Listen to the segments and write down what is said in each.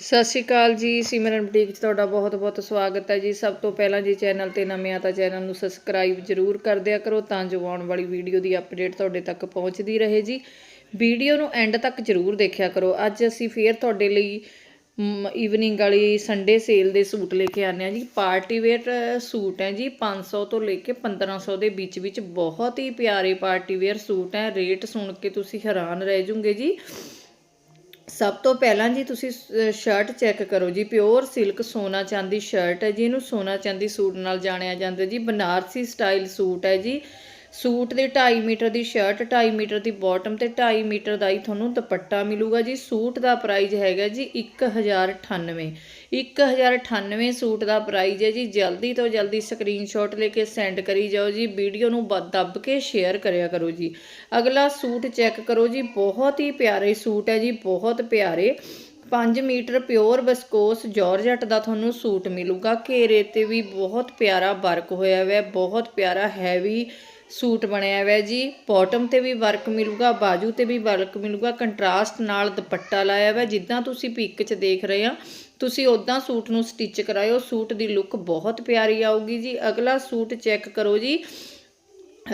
ਸਤਿ ਸ਼੍ਰੀ ਅਕਾਲ ਜੀ, ਸਿਮਰਨ ਬੁਟੀਕ 'ਚ ਤੁਹਾਡਾ ਬਹੁਤ-ਬਹੁਤ ਸਵਾਗਤ ਹੈ ਜੀ। ਸਭ ਤੋਂ ਪਹਿਲਾਂ ਜੀ ਚੈਨਲ ਤੇ ਨਵੇਂ ਆ ਤਾਂ ਚੈਨਲ ਨੂੰ ਸਬਸਕ੍ਰਾਈਬ ਜਰੂਰ ਕਰ ਦਿਆ ਕਰੋ ਤਾਂ ਜੋ ਆਉਣ ਵਾਲੀ ਵੀਡੀਓ ਦੀ ਅਪਡੇਟ ਤੁਹਾਡੇ ਤੱਕ ਪਹੁੰਚਦੀ ਰਹੇ ਜੀ। ਵੀਡੀਓ ਨੂੰ ਐਂਡ ਤੱਕ ਜਰੂਰ ਦੇਖਿਆ ਕਰੋ। ਅੱਜ ਅਸੀਂ ਫੇਰ ਤੁਹਾਡੇ ਲਈ ਈਵਨਿੰਗ ਵਾਲੀ ਸੰਡੇ ਸੇਲ ਦੇ ਸੂਟ ਲੈ ਕੇ ਆਨੇ ਆ ਜੀ। ਪਾਰਟੀ ਵੇਅਰ ਸੂਟ ਹੈ ਜੀ। 500 ਤੋਂ ਲੈ ਕੇ 1500 ਦੇ ਵਿੱਚ ਵਿੱਚ ਬਹੁਤ ਹੀ ਪਿਆਰੇ ਪਾਰਟੀ ਵੇਅਰ ਸੂਟ ਹੈ। ਰੇਟ ਸੁਣ ਕੇ ਤੁਸੀਂ ਹੈਰਾਨ ਰਹਿ ਜਾਓਗੇ ਜੀ। ਸਭ ਤੋਂ ਪਹਿਲਾਂ ਜੀ ਤੁਸੀਂ ਸ਼ਰਟ ਚੈੱਕ ਕਰੋ ਜੀ ਪਿਓਰ ਸਿਲਕ ਸੋਨਾ ਚਾਂਦੀ ਸ਼ਰਟ ਹੈ ਜੀ, ਇਹਨੂੰ ਸੋਨਾ ਚਾਂਦੀ ਸੂਟ ਨਾਲ ਜਾਣਿਆ ਜਾਂਦਾ ਜੀ, ਬਨਾਰਸੀ ਸਟਾਈਲ ਸੂਟ ਹੈ ਜੀ। ਸੂਟ ਦੇ 2.5 ਮੀਟਰ ਦੀ ਸ਼ਰਟ 2.5 ਮੀਟਰ ਦੀ ਬਾਟਮ ਤੇ 2.5 ਮੀਟਰ ਦਾ ਹੀ ਤੁਹਾਨੂੰ ਦੁਪੱਟਾ ਮਿਲੂਗਾ ਜੀ। ਸੂਟ ਦਾ ਪ੍ਰਾਈਸ ਹੈਗਾ ਜੀ 1098 1098 ਸੂਟ ਦਾ ਪ੍ਰਾਈਸ ਹੈ ਜੀ। ਜਲਦੀ ਤੋਂ ਜਲਦੀ ਸਕਰੀਨਸ਼ਾਟ ਲੈ ਕੇ ਸੈਂਡ ਕਰੀ ਜਾਓ ਜੀ। ਵੀਡੀਓ ਨੂੰ ਬ- ਦੱਬ ਕੇ ਸ਼ੇਅਰ ਕਰਿਆ ਕਰੋ ਜੀ। ਅਗਲਾ ਸੂਟ ਚੈੱਕ ਕਰੋ ਜੀ। ਬਹੁਤ ਹੀ ਪਿਆਰੇ ਸੂਟ ਹੈ ਜੀ। ਬਹੁਤ ਪਿਆਰੇ। 5 ਮੀਟਰ ਪਿਓਰ ਬਸਕੋਸ ਜਾਰਜਟ ਦਾ ਤੁਹਾਨੂੰ ਸੂਟ ਮਿਲੂਗਾ। ਘੇਰੇ ਤੇ ਵੀ ਬਹੁਤ ਪਿਆਰਾ ਵਰਕ ਹੋਇਆ ਹੋਇਆ ਬਹੁਤ ਪਿਆਰਾ ਹੈਵੀ ਸੂਟ ਬਣਿਆ ਹੋਇਆ ਜੀ। ਬਾਟਮ ਤੇ ਵੀ ਵਰਕ ਮਿਲੂਗਾ, ਬਾਜੂ ਤੇ ਵੀ ਵਰਕ ਮਿਲੂਗਾ, ਕੰਟਰਾਸਟ ਨਾਲ ਦੁਪੱਟਾ ਲਾਇਆ ਹੋਇਆ ਜਿੱਦਾਂ ਤੁਸੀਂ ਪਿਕ 'ਚ ਦੇਖ ਰਹੇ ਆ ਤੁਸੀਂ ਉਦਾਂ ਸੂਟ ਨੂੰ ਸਟਿਚ ਕਰਾਇਓ, ਸੂਟ ਦੀ ਲੁੱਕ ਬਹੁਤ ਪਿਆਰੀ ਆਊਗੀ ਜੀ। ਅਗਲਾ ਸੂਟ ਚੈੱਕ ਕਰੋ ਜੀ।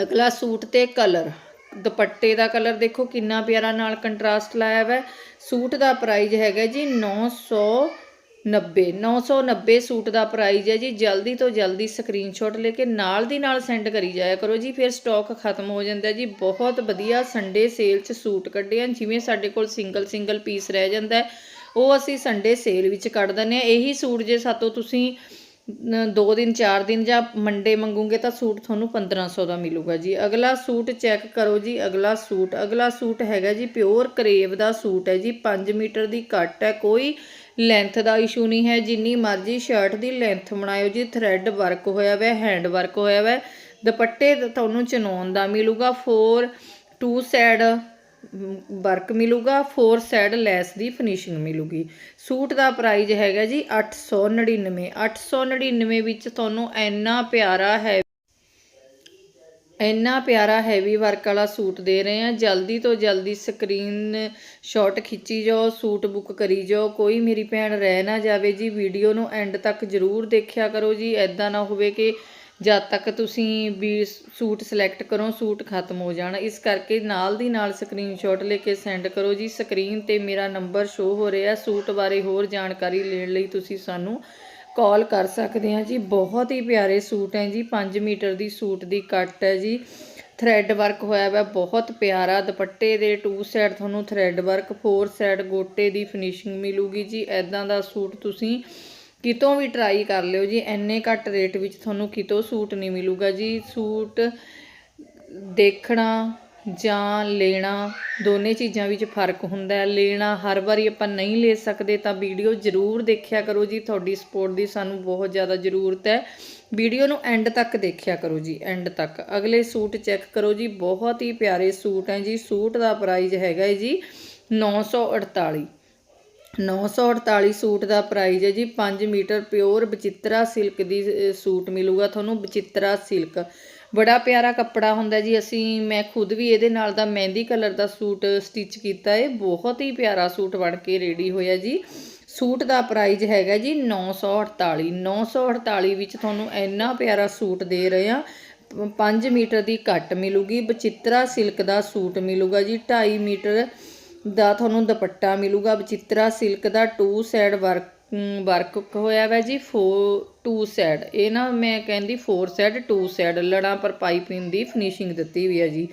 ਅਗਲਾ ਸੂਟ ਤੇ ਕਲਰ। ਦੁਪੱਟੇ ਦਾ ਕਲਰ ਦੇਖੋ ਕਿੰਨਾ ਪਿਆਰਾ ਨਾਲ ਕੰਟਰਾਸਟ ਲਾਇਆ ਹੋਇਆ ਸੂਟ ਦਾ ਪ੍ਰਾਈਜ਼ ਹੈਗਾ ਜੀ 990 990 ਸੂਟ ਦਾ ਪ੍ਰਾਈਜ਼ ਹੈ ਜੀ। ਜਲਦੀ ਤੋਂ ਜਲਦੀ ਸਕਰੀਨਸ਼ਾਟ ਲੈ ਕੇ ਨਾਲ ਦੀ ਨਾਲ ਸੈਂਡ ਕਰੀ ਜਾਇਆ ਕਰੋ ਜੀ। ਫਿਰ ਸਟਾਕ ਖਤਮ ਹੋ ਜਾਂਦਾ ਜੀ। ਬਹੁਤ ਵਧੀਆ ਸੰਡੇ ਸੇਲ 'ਚ ਸੂਟ ਕੱਢੇ ਹਨ। ਜਿਵੇਂ ਸਾਡੇ ਕੋਲ ਸਿੰਗਲ ਸਿੰਗਲ ਪੀਸ ਰਹਿ ਜਾਂਦਾ ਉਹ ਅਸੀਂ ਸੰਡੇ ਸੇਲ ਵਿੱਚ ਕੱਢ ਦਿੰਦੇ ਆ ਇਹੀ ਸੂਟ ਜੇ ਸਾਤੋਂ ਤੁਸੀਂ ਦੋ ਦਿਨ, ਚਾਰ ਦਿਨ ਜਾਂ ਮੰਡੇ ਮੰਗੂਗੇ ਤਾਂ ਸੂਟ ਤੁਹਾਨੂੰ 1500 ਦਾ ਮਿਲੂਗਾ ਜੀ। ਅਗਲਾ ਸੂਟ ਚੈੱਕ ਕਰੋ ਜੀ, ਅਗਲਾ ਸੂਟ। ਅਗਲਾ ਸੂਟ ਹੈਗਾ ਜੀ ਪਿਓਰ ਕਰੇਵ ਦਾ ਸੂਟ ਹੈ ਜੀ। 5 ਮੀਟਰ ਦੀ ਕੱਟ ਹੈ, ਕੋਈ ਲੈਂਥ ਦਾ ਇਸ਼ੂ ਨਹੀਂ ਹੈ। ਜਿੰਨੀ ਮਰਜ਼ੀ ਸ਼ਰਟ ਦੀ ਲੈਂਥ ਬਣਾਇਓ ਜੀ, ਥਰੈਡ ਵਰਕ ਹੋਇਆ ਹੋਇਆ ਹੈਂਡ ਵਰਕ ਹੋਇਆ ਹੋਇਆ ਦੁਪੱਟੇ ਤੁਹਾਨੂੰ ਚਨੌਨ ਦਾ ਮਿਲੂਗਾ। 4 ਟੂ ਸਾਈਡ ਵਰਕ ਮਿਲੂਗਾ ਫੋਰ ਸਾਈਡ ਲੈਸ ਦੀ ਫਿਨਿਸ਼ਿੰਗ ਮਿਲੂਗੀ। ਸੂਟ ਦਾ ਪ੍ਰਾਈਸ ਹੈਗਾ ਜੀ 899 899 ਵਿੱਚ ਤੁਹਾਨੂੰ ਇੰਨਾ ਪਿਆਰਾ ਹੈ ਇੰਨਾ ਪਿਆਰਾ ਹੈਵੀ ਵਰਕ ਵਾਲਾ ਸੂਟ ਦੇ ਰਹੇ ਆ ਜਲਦੀ ਤੋਂ ਜਲਦੀ ਸਕਰੀਨ ਸ਼ਾਟ ਖਿੱਚੀ ਜਾਓ, ਸੂਟ ਬੁੱਕ ਕਰੀ ਜਾਓ। ਕੋਈ ਮੇਰੀ ਭੈਣ ਰਹਿ ਨਾ ਜਾਵੇ ਜੀ ਵੀਡੀਓ ਨੂੰ ਐਂਡ ਤੱਕ ਜ਼ਰੂਰ ਦੇਖਿਆ ਕਰੋ ਜੀ। ਐਦਾਂ ਨਾ ਹੋਵੇ ਕਿ ਜਦ ਤੱਕ ਤੁਸੀਂ ਵੀ ਸੂਟ ਸਿਲੈਕਟ ਕਰੋ, ਸੂਟ ਖਤਮ ਹੋ ਜਾਣ। ਇਸ ਕਰਕੇ ਨਾਲ ਦੀ ਨਾਲ ਸਕਰੀਨਸ਼ਾਟ ਲੈ ਕੇ ਸੈਂਡ ਕਰੋ ਜੀ। ਸਕਰੀਨ ਤੇ ਮੇਰਾ ਨੰਬਰ ਸ਼ੋ ਹੋ ਰਿਹਾ। ਸੂਟ ਬਾਰੇ ਹੋਰ ਜਾਣਕਾਰੀ ਲੈਣ ਲਈ ਤੁਸੀਂ ਸਾਨੂੰ ਕਾਲ ਕਰ ਸਕਦੇ ਹਾਂ ਜੀ। ਬਹੁਤ ਹੀ ਪਿਆਰੇ ਸੂਟ ਹੈ ਜੀ। 5 ਮੀਟਰ ਦੀ ਸੂਟ ਦੀ ਕੱਟ ਹੈ ਜੀ। ਥਰੈਡ ਵਰਕ ਹੋਇਆ ਵਾ। ਬਹੁਤ ਪਿਆਰਾ। ਦੁਪੱਟੇ ਦੇ ਟੂ ਸਾਈਡ ਤੁਹਾਨੂੰ ਥਰੈਡ ਵਰਕ ਫੋਰ ਸਾਈਡ ਗੋਟੇ ਦੀ ਫਿਨਿਸ਼ਿੰਗ ਮਿਲੂਗੀ ਜੀ। ਐਦਾਂ ਦਾ ਸੂਟ ਤੁਸੀਂ ਕਿਤੋਂ ਵੀ ਟਰਾਈ ਕਰ ਲਿਓ ਜੀ ਐਨੇ ਘੱਟ ਰੇਟ ਵਿੱਚ ਤੁਹਾਨੂੰ ਕਿਤੋਂ ਸੂਟ ਨਹੀਂ ਮਿਲੂਗਾ ਜੀ। ਸੂਟ ਦੇਖਣਾ, ਜਾਂ ਲੈਣਾ, ਦੋਨੇ ਚੀਜ਼ਾਂ ਵਿੱਚ ਫ਼ਰਕ ਹੁੰਦਾ ਹੈ। ਲੈਣਾ ਹਰ ਵਾਰੀ ਆਪਾਂ ਨਹੀਂ ਲੈ ਸਕਦੇ, ਤਾਂ ਵੀਡੀਓ ਜ਼ਰੂਰ ਦੇਖਿਆ ਕਰੋ ਜੀ। ਤੁਹਾਡੀ ਸਪੋਰਟ ਦੀ ਸਾਨੂੰ ਬਹੁਤ ਜ਼ਿਆਦਾ ਜ਼ਰੂਰਤ ਹੈ। ਵੀਡੀਓ ਨੂੰ ਐਂਡ ਤੱਕ ਦੇਖਿਆ ਕਰੋ ਜੀ ਐਂਡ ਤੱਕ। ਅਗਲੇ ਸੂਟ ਚੈੱਕ ਕਰੋ ਜੀ, ਬਹੁਤ ਹੀ ਪਿਆਰੇ ਸੂਟ ਹੈ ਜੀ। ਸੂਟ ਦਾ ਪ੍ਰਾਈਸ ਹੈਗਾ ਹੈ ਜੀ 948 948 ਸੂਟ ਦਾ ਪ੍ਰਾਈਜ਼ ਹੈ ਜੀ। 5 ਮੀਟਰ ਪਿਓਰ ਬਚਿੱਤਰਾ ਸਿਲਕ ਦੀ ਸੂਟ ਮਿਲੂਗਾ ਤੁਹਾਨੂੰ ਬਚਿੱਤਰਾ ਸਿਲਕ। ਬੜਾ ਪਿਆਰਾ ਕੱਪੜਾ ਹੁੰਦਾ ਜੀ। ਅਸੀਂ, ਮੈਂ ਖੁਦ ਵੀ ਇਹਦੇ ਨਾਲ ਦਾ ਮਹਿੰਦੀ ਕਲਰ ਦਾ ਸੂਟ ਸਟਿਚ ਕੀਤਾ ਹੈ ਬਹੁਤ ਹੀ ਪਿਆਰਾ ਸੂਟ ਬਣ ਕੇ ਰੈਡੀ ਹੋਇਆ ਜੀ। ਸੂਟ ਦਾ ਪ੍ਰਾਈਜ਼ ਹੈਗਾ ਜੀ 948 948 ਵਿੱਚ ਤੁਹਾਨੂੰ ਇੰਨਾ ਪਿਆਰਾ ਸੂਟ ਦੇ ਰਹੇ ਆ 5 ਮੀਟਰ ਦੀ ਕੱਟ ਮਿਲੂਗੀ। ਬਚਿੱਤਰਾ ਸਿਲਕ ਦਾ ਸੂਟ ਮਿਲੂਗਾ ਜੀ। 2.5 ਮੀਟਰ ਦਾ ਤੁਹਾਨੂੰ ਦੁਪੱਟਾ ਮਿਲੂਗਾ। ਬਚਿੱਤਰਾ ਸਿਲਕ ਦਾ ਟੂ ਸਾਈਡ ਵਰਕ ਵਰਕ ਹੋਇਆ ਵਾ ਜੀ 4 ਟੂ ਸਾਈਡ ਇਹ ਨਾ ਮੈਂ ਕਹਿੰਦੀ 4 ਸਾਈਡ ਟੂ ਸਾਈਡ ਲੜਾਂ ਪਰ ਪਾਈਪਿੰਗ ਦੀ ਫਿਨਿਸ਼ਿੰਗ ਦਿੱਤੀ ਹੋਈ ਹੈ ਜੀ।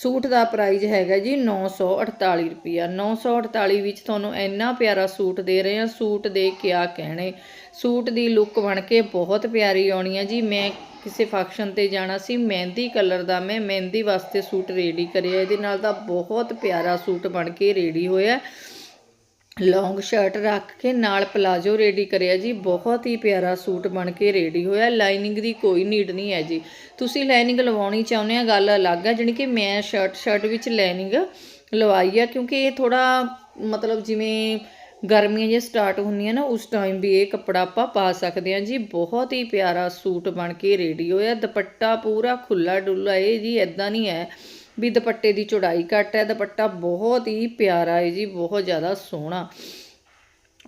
ਸੂਟ ਦਾ ਪ੍ਰਾਈਸ ਹੈਗਾ ਜੀ 948 ਰੁਪਿਆ 948 ਵਿੱਚ ਤੁਹਾਨੂੰ ਇੰਨਾ ਪਿਆਰਾ ਸੂਟ ਦੇ ਰਹੇ ਆ ਸੂਟ ਦੇ ਕਿਆ ਕਹਿਣੇ। ਸੂਟ ਦੀ ਲੁੱਕ ਬਣ ਕੇ ਬਹੁਤ ਪਿਆਰੀ ਆਉਣੀ ਆ ਜੀ। ਮੈਂ ਕਿਸੇ ਫੰਕਸ਼ਨ ਤੇ ਜਾਣਾ ਸੀ, ਮਹਿੰਦੀ ਕਲਰ ਦਾ ਮੈਂ ਮਹਿੰਦੀ ਵਾਸਤੇ ਸੂਟ ਰੈਡੀ ਕਰਿਆ। ਇਹਦੇ ਨਾਲ ਤਾਂ ਬਹੁਤ ਪਿਆਰਾ ਸੂਟ ਬਣ ਕੇ ਰੈਡੀ ਹੋਇਆ। ਲੌਂਗ ਸ਼ਰਟ ਰੱਖ ਕੇ ਨਾਲ ਪਲਾਜੋ ਰੈਡੀ ਕਰਿਆ ਜੀ। ਬਹੁਤ ਹੀ ਪਿਆਰਾ ਸੂਟ ਬਣ ਕੇ ਰੈਡੀ ਹੋਇਆ। ਲਾਈਨਿੰਗ ਦੀ ਕੋਈ ਨੀਡ ਨਹੀਂ ਹੈ ਜੀ। ਤੁਸੀਂ ਲਾਈਨਿੰਗ ਲਵਾਉਣੀ ਚਾਹੁੰਦੇ ਆ, ਗੱਲ ਅਲੱਗ ਆ, ਜਾਣੀ ਕਿ ਮੈਂ ਸ਼ਰਟ ਸ਼ਰਟ ਵਿੱਚ ਲਾਈਨਿੰਗ ਲਵਾਈ ਆ, ਕਿਉਂਕਿ ਇਹ ਥੋੜਾ ਮਤਲਬ ਜਿਵੇਂ ਗਰਮੀਆਂ ਜੇ ਸਟਾਰਟ ਹੁੰਦੀਆਂ ਨਾ, ਉਸ ਟਾਈਮ ਵੀ ਇਹ ਕੱਪੜਾ ਆਪਾਂ ਪਾ ਸਕਦੇ ਹਾਂ ਜੀ। ਬਹੁਤ ਹੀ ਪਿਆਰਾ ਸੂਟ ਬਣ ਕੇ ਰੈਡੀ ਹੋਇਆ। ਦੁਪੱਟਾ ਪੂਰਾ ਖੁੱਲਾ ਡੁੱਲਾ ਇਹ ਜੀ ਐਦਾਂ ਨਹੀਂ ਹੈ। ਵੀ ਦੁਪੱਟੇ ਦੀ ਚੌੜਾਈ ਘੱਟ ਹੈ, ਦੁਪੱਟਾ ਬਹੁਤ ਹੀ ਪਿਆਰਾ ਹੈ ਜੀ, ਬਹੁਤ ਜ਼ਿਆਦਾ ਸੋਹਣਾ।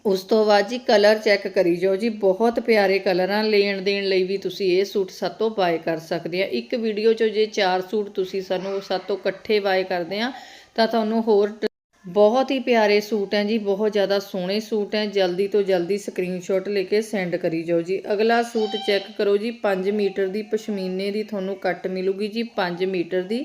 ਉਸ ਤੋਂ ਬਾਅਦ ਜੀ ਕਲਰ ਚੈੱਕ ਕਰੀ ਜਾਓ ਜੀ, ਬਹੁਤ ਪਿਆਰੇ ਕਲਰ ਆ, ਲੈਣ ਦੇਣ ਲਈ ਵੀ ਤੁਸੀਂ ਇਹ ਸੂਟ ਸਾਤੋਂ ਬਾਏ ਕਰ ਸਕਦੇ ਆ। ਇੱਕ ਵੀਡੀਓ 'ਚ ਜੇ ਚਾਰ ਸੂਟ ਤੁਸੀਂ ਸਾਨੂੰ ਸਾਤੋਂ ਇਕੱਠੇ ਬਾਏ ਕਰਦੇ ਆ, ਤਾਂ ਤੁਹਾਨੂੰ ਹੋਰ ਬਹੁਤ ਹੀ ਪਿਆਰੇ ਸੂਟ ਹੈ ਜੀ, ਬਹੁਤ ਜ਼ਿਆਦਾ ਸੋਹਣੇ ਸੂਟ ਹੈ ਜਲਦੀ ਤੋਂ ਜਲਦੀ ਸਕਰੀਨਸ਼ਾਟ ਲੈ ਕੇ ਸੈਂਡ ਕਰੀ ਜਾਓ ਜੀ। ਅਗਲਾ ਸੂਟ ਚੈੱਕ ਕਰੋ ਜੀ 5 ਮੀਟਰ ਦੀ ਪਸ਼ਮੀਨੇ ਦੀ ਤੁਹਾਨੂੰ ਕੱਟ ਮਿਲੂਗੀ ਜੀ 5 ਮੀਟਰ ਦੀ।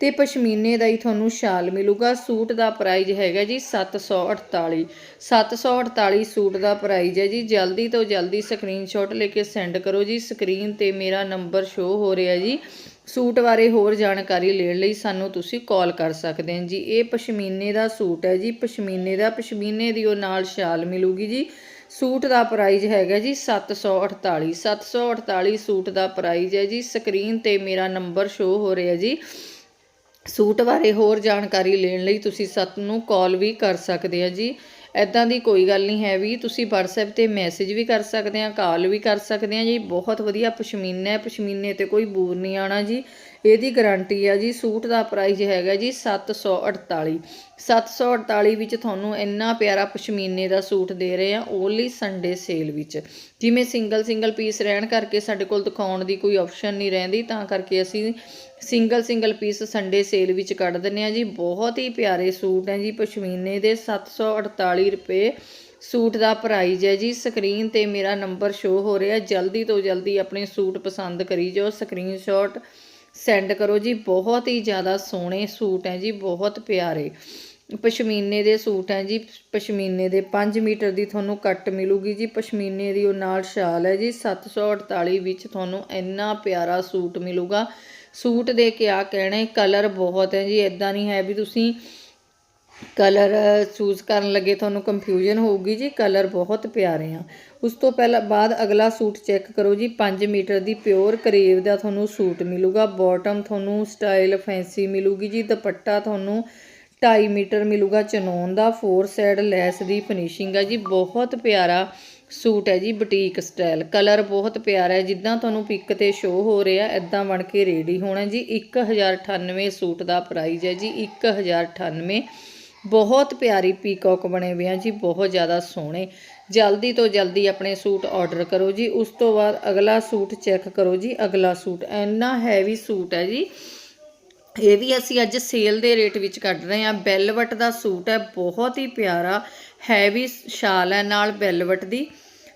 ਤੇ ਪਸ਼ਮੀਨੇ ਦਾ ਹੀ ਤੁਹਾਨੂੰ ਸ਼ਾਲ ਮਿਲੂਗਾ। ਸੂਟ ਦਾ ਪ੍ਰਾਈਜ਼ ਹੈਗਾ ਜੀ 748 748 ਸੂਟ ਦਾ ਪ੍ਰਾਈਜ਼ ਹੈ ਜੀ। ਜਲਦੀ ਤੋਂ ਜਲਦੀ ਸਕਰੀਨਸ਼ਾਟ ਲੈ ਕੇ ਸੈਂਡ ਕਰੋ ਜੀ। ਸਕਰੀਨ ਤੇ ਮੇਰਾ ਨੰਬਰ ਸ਼ੋ ਹੋ ਰਿਹਾ ਜੀ। ਸੂਟ ਬਾਰੇ ਹੋਰ ਜਾਣਕਾਰੀ ਲੈਣ ਲਈ ਸਾਨੂੰ ਤੁਸੀਂ ਕਾਲ ਕਰ ਸਕਦੇ ਹੋ ਜੀ। ਇਹ ਪਸ਼ਮੀਨੇ ਦਾ ਸੂਟ ਹੈ ਜੀ। ਪਸ਼ਮੀਨੇ ਦਾ, ਪਸ਼ਮੀਨੇ ਦੀ ਉਹ ਨਾਲ ਸ਼ਾਲ ਮਿਲੂਗੀ ਜੀ। ਸੂਟ ਦਾ ਪ੍ਰਾਈਜ਼ ਹੈਗਾ ਜੀ 748 748 ਸੂਟ ਦਾ ਪ੍ਰਾਈਜ਼ ਹੈ ਜੀ। ਸਕਰੀਨ ਤੇ ਮੇਰਾ ਨੰਬਰ ਸ਼ੋ ਹੋ ਰਿਹਾ ਜੀ। ਸੂਟ ਬਾਰੇ ਹੋਰ ਜਾਣਕਾਰੀ ਲੈਣ ਲਈ ਤੁਸੀਂ ਸੱਤ ਨੂੰ ਕਾਲ ਵੀ ਕਰ ਸਕਦੇ ਆ ਜੀ। ਐਦਾਂ ਦੀ ਕੋਈ ਗੱਲ ਨਹੀਂ ਹੈ ਵੀ ਤੁਸੀਂ WhatsApp ਤੇ ਮੈਸੇਜ ਵੀ ਕਰ ਸਕਦੇ ਆ, ਕਾਲ ਵੀ ਕਰ ਸਕਦੇ ਆ ਜੀ। ਬਹੁਤ ਵਧੀਆ ਪਸ਼ਮੀਨਾ ਹੈ, ਪਸ਼ਮੀਨੇ ਤੇ ਕੋਈ ਬੂਰ ਨਹੀਂ ਆਣਾ ਜੀ। ਇਹਦੀ ਗਾਰੰਟੀ ਆ ਜੀ, ਸੂਟ ਦਾ ਪ੍ਰਾਈਸ ਹੈਗਾ ਜੀ 748 748 ਵਿੱਚ ਤੁਹਾਨੂੰ ਇੰਨਾ ਪਿਆਰਾ ਪਸ਼ਮੀਨੇ ਦਾ ਸੂਟ ਦੇ ਰਹੇ ਆ ਓਨਲੀ ਸੰਡੇ ਸੇਲ ਵਿੱਚ। ਜਿਵੇਂ ਸਿੰਗਲ ਸਿੰਗਲ ਪੀਸ ਰਹਿਣ ਕਰਕੇ ਸਾਡੇ ਕੋਲ ਦਿਖਾਉਣ ਦੀ ਕੋਈ ਆਪਸ਼ਨ ਨਹੀਂ ਰਹਿੰਦੀ, ਤਾਂ ਕਰਕੇ ਅਸੀਂ single single piece Sunday sale ਵਿੱਚ ਕੱਢ ਦਿੰਨੇ ਆ ਜੀ। ਬਹੁਤ ਹੀ ਪਿਆਰੇ ਸੂਟ ਹੈ ਜੀ, ਪਸ਼ਮੀਨੇ ਦੇ 748 ਰੁਪਏ ਸੂਟ ਦਾ ਪ੍ਰਾਈਜ਼ ਹੈ ਜੀ। ਸਕਰੀਨ ਤੇ ਮੇਰਾ ਨੰਬਰ ਸ਼ੋ ਹੋ ਰਿਹਾ ਜਲਦੀ ਤੋਂ ਜਲਦੀ ਆਪਣੇ ਸੂਟ ਪਸੰਦ ਕਰੀ ਜਾਓ। ਸਕਰੀਨਸ਼ਾਟ ਸੈਂਡ ਕਰੋ ਜੀ। ਬਹੁਤ ਹੀ ਜ਼ਿਆਦਾ ਸੋਹਣੇ ਸੂਟ ਹੈ ਜੀ, ਬਹੁਤ ਪਿਆਰੇ। ਪਸ਼ਮੀਨੇ ਦੇ ਸੂਟ ਹੈ ਜੀ। ਪਸ਼ਮੀਨੇ ਦੇ 5 ਮੀਟਰ ਦੀ ਤੁਹਾਨੂੰ ਕੱਟ ਮਿਲੂਗੀ ਜੀ। ਪਸ਼ਮੀਨੇ ਦੀ ਉਹ ਨਾਲ ਸ਼ਾਲ ਹੈ ਜੀ। 748 ਵਿੱਚ ਤੁਹਾਨੂੰ ਇੰਨਾ ਪਿਆਰਾ ਸੂਟ ਮਿਲੂਗਾ। ਸੂਟ ਦੇ ਕੇ ਆ ਕਹਿਣੇ ਕਲਰ ਬਹੁਤ ਹੈ ਜੀ ਇਦਾਂ ਨਹੀਂ ਹੈ ਵੀ ਤੁਸੀਂ ਕਲਰ ਚੂਜ਼ ਕਰਨ ਲੱਗੇ ਤੁਹਾਨੂੰ ਕੰਫਿਊਜ਼ਨ ਹੋਊਗੀ ਜੀ ਕਲਰ ਬਹੁਤ ਪਿਆਰੇ ਆ। ਉਸ ਤੋਂ ਪਹਿਲਾਂ ਬਾਅਦ ਅਗਲਾ ਸੂਟ ਚੈੱਕ ਕਰੋ ਜੀ 5 ਮੀਟਰ ਦੀ ਪਿਓਰ ਕਰੇਵ ਦਾ ਤੁਹਾਨੂੰ ਸੂਟ ਮਿਲੂਗਾ ਬਾਟਮ ਤੁਹਾਨੂੰ ਸਟਾਈਲ ਫੈਂਸੀ ਮਿਲੂਗੀ ਜੀ, ਦੁਪੱਟਾ ਤੁਹਾਨੂੰ 2.5 ਮੀਟਰ ਮਿਲੂਗਾ ਚਨੋਨ ਦਾ ਫੋਰ ਸਾਈਡ ਲੈਸ ਦੀ ਫਿਨਿਸ਼ਿੰਗ ਆ ਜੀ, ਬਹੁਤ ਪਿਆਰਾ ਸੂਟ ਹੈ ਜੀ, ਬੁਟੀਕ ਸਟਾਈਲ। ਕਲਰ ਬਹੁਤ ਪਿਆਰਾ ਹੈ, ਜਿੱਦਾਂ ਤੁਹਾਨੂੰ ਪਿਕ ਤੇ ਸ਼ੋ ਹੋ ਰਿਹਾ ਐਦਾਂ ਬਣ ਕੇ ਰੈਡੀ ਹੋਣਾ ਜੀ। 1098 ਸੂਟ ਦਾ ਪ੍ਰਾਈਸ ਹੈ ਜੀ 1098 ਬਹੁਤ ਪਿਆਰੀ ਪੀਕੌਕ ਬਣੇ ਹੋਏ ਆ ਜੀ, ਬਹੁਤ ਜ਼ਿਆਦਾ ਸੋਹਣੇ। ਜਲਦੀ ਤੋਂ ਜਲਦੀ ਆਪਣੇ ਸੂਟ ਆਰਡਰ ਕਰੋ ਜੀ। ਉਸ ਤੋਂ ਬਾਅਦ ਅਗਲਾ ਸੂਟ ਚੈੱਕ ਕਰੋ ਜੀ, ਅਗਲਾ ਸੂਟ। ਇੰਨਾ ਹੈਵੀ ਸੂਟ ਹੈ ਜੀ। ਇਹ ਵੀ ਅਸੀਂ ਅੱਜ ਸੇਲ ਦੇ ਰੇਟ ਵਿੱਚ ਕੱਢ ਰਹੇ ਹਾਂ। ਬੈਲਵਟ ਦਾ ਸੂਟ ਹੈ, ਬਹੁਤ ਹੀ ਪਿਆਰਾ। ਹੈਵੀ ਸ਼ਾਲ ਹੈ ਨਾਲ ਬੈਲਵਟ ਦੀ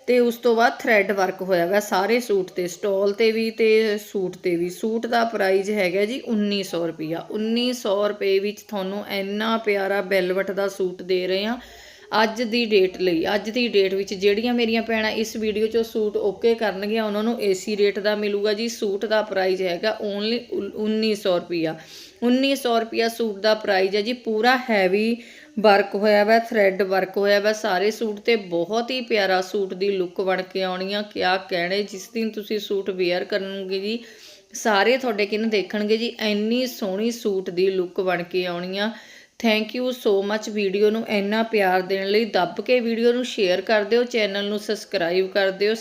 ਤੇ ਉਸ ਤੋਂ ਬਾਅਦ ਥਰੈਡ ਵਰਕ ਹੋਇਆ ਹੋਇਆ ਸਾਰੇ ਸੂਟ ਤੇ ਸਟਾਲ ਤੇ ਵੀ ਤੇ ਸੂਟ ਤੇ ਵੀ। ਸੂਟ ਦਾ ਪ੍ਰਾਈਸ ਹੈਗਾ ਜੀ 1900 ਰੁਪਿਆ 1900 ਰੁਪਏ ਵਿੱਚ ਤੁਹਾਨੂੰ ਇੰਨਾ ਪਿਆਰਾ ਬੈਲਵਟ ਦਾ ਸੂਟ ਦੇ ਰਹੇ ਹਾਂ। ਅੱਜ ਦੀ ਡੇਟ ਲਈ, ਅੱਜ ਦੀ ਡੇਟ ਵਿੱਚ ਜਿਹੜੀਆਂ ਮੇਰੀਆਂ ਭੈਣਾਂ ਇਸ ਵੀਡੀਓ 'ਚੋਂ ਸੂਟ ਓਕੇ ਕਰਨਗੀਆਂ, ਉਹਨਾਂ ਨੂੰ ਏਸੀ ਰੇਟ ਦਾ ਮਿਲੂਗਾ ਜੀ। ਸੂਟ ਦਾ ਪ੍ਰਾਈਸ ਹੈਗਾ ਓਨਲੀ 1900 ਰੁਪਿਆ 1900 ਰੁਪਿਆ ਸੂਟ ਦਾ ਪ੍ਰਾਈਸ ਹੈ ਜੀ, ਪੂਰਾ ਹੈਵੀ ਵਰਕ ਹੋਇਆ ਵਾ ਥਰੈਡ ਵਰਕ ਹੋਇਆ ਵਾ, ਸਾਰੇ ਸੂਟ ਤੇ ਬਹੁਤ ਹੀ ਪਿਆਰਾ ਸੂਟ ਦੀ ਲੁੱਕ ਬਣ ਕੇ ਆਉਣੀ ਆ, ਕਿਆ ਕਹਿਣੇ, ਜਿਸ ਦਿਨ ਤੁਸੀਂ ਸੂਟ ਵੇਅਰ ਕਰਨਗੇ ਜੀ, ਸਾਰੇ ਤੁਹਾਡੇ ਕਿਨ ਦੇਖਣਗੇ ਜੀ, ਇੰਨੀ ਸੋਹਣੀ ਸੂਟ ਦੀ ਲੁੱਕ ਬਣ ਕੇ ਆਉਣੀ ਆ। Thank you so much video ਨੂੰ ਇੰਨਾ ਪਿਆਰ ਦੇਣ ਲਈ, ਦੱਬ ਕੇ ਵੀਡੀਓ ਨੂੰ ਸ਼ੇਅਰ ਕਰ ਦਿਓ ਚੈਨਲ ਨੂੰ ਸਬਸਕ੍ਰਾਈਬ ਕਰ ਦਿਓ